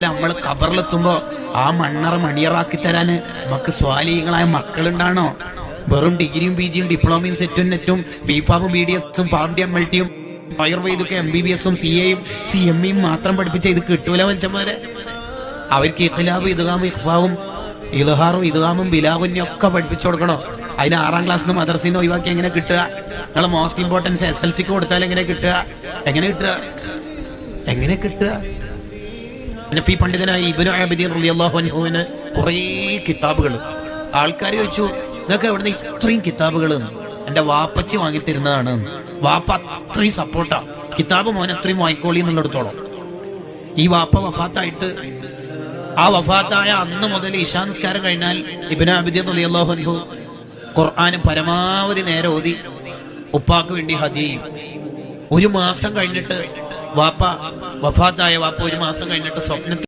നമ്മൾ ഖബറിലെത്തുമ്പോ ആ മണ്ണറ മണിയറാക്കി തരാന് നമുക്ക് സ്വാലീകളായ മക്കളുണ്ടാണോ? വെറും ഡിഗ്രിയും പി ജിയും ഡിപ്ലോമയും സെറ്റും നെറ്റും ബിഫാമും ബി ഡി എസും ഫാമിഡി എം എൽ ടിയും ആയുർവേദൊക്കെ എം ബി ബി എസും സി എയും സി എം ഇയും മാത്രം പഠിപ്പിച്ച ഇത് കിട്ടൂല മനുഷ്യന്മാരെ. അവർക്ക് ഇഖ്ലാബും ഇതുകാമും ഇഖ്ഫാവും ഇലഹാറും ഇതുകാമും ബിലാവുനും ഒക്കെ പഠിപ്പിച്ചു കൊടുക്കണോ? അതിന് ആറാം ക്ലാസ് നിന്ന് മദർസിൽ നിന്ന് ഒഴിവാക്കി എങ്ങനെ കിട്ടുക? നിങ്ങൾ മോസ്റ്റ് ഇമ്പോർട്ടൻസ് എസ് എൽ സിക്ക് കൊടുത്താൽ എങ്ങനെ കിട്ടുക? എങ്ങനെ കിട്ടുക? എങ്ങനെ കിട്ടുക? നഫി പണ്ഡിതനായ ഇബനു ആബിദീൻ റളിയല്ലാഹു അൻഹുവിന് കുറേ കിതാബുകൾ. ആൾക്കാർ ചോദിച്ചു നിങ്ങൾക്ക് എവിടുന്ന് ഇത്രയും കിതാബുകൾ എന്റെ വാപ്പച്ചി വാങ്ങിത്തരുന്നതാണ്. വാപ്പ അത്രയും സപ്പോർട്ടാ. കിതാബ് മോൻ അത്രയും വാങ്ങിക്കോളി എന്നുള്ളിടത്തോളം. ഈ വാപ്പ വഫാത്തായിട്ട് ആ വഫാത്തായ അന്ന് മുതൽ ഇഷാ നിസ്കാരം കഴിഞ്ഞാൽ ഇബിന് അബിദീൻ റളിയല്ലാഹു അൻഹു ഖുർആന് പരമാവധി നേരെ ഓതി ഉപ്പാക്ക് വേണ്ടി ഹതി ഒരു മാസം കഴിഞ്ഞിട്ട് വാപ്പ വഫാത്തായ വാപ്പ ഒരു മാസം കഴിഞ്ഞിട്ട് സ്വപ്നത്തിൽ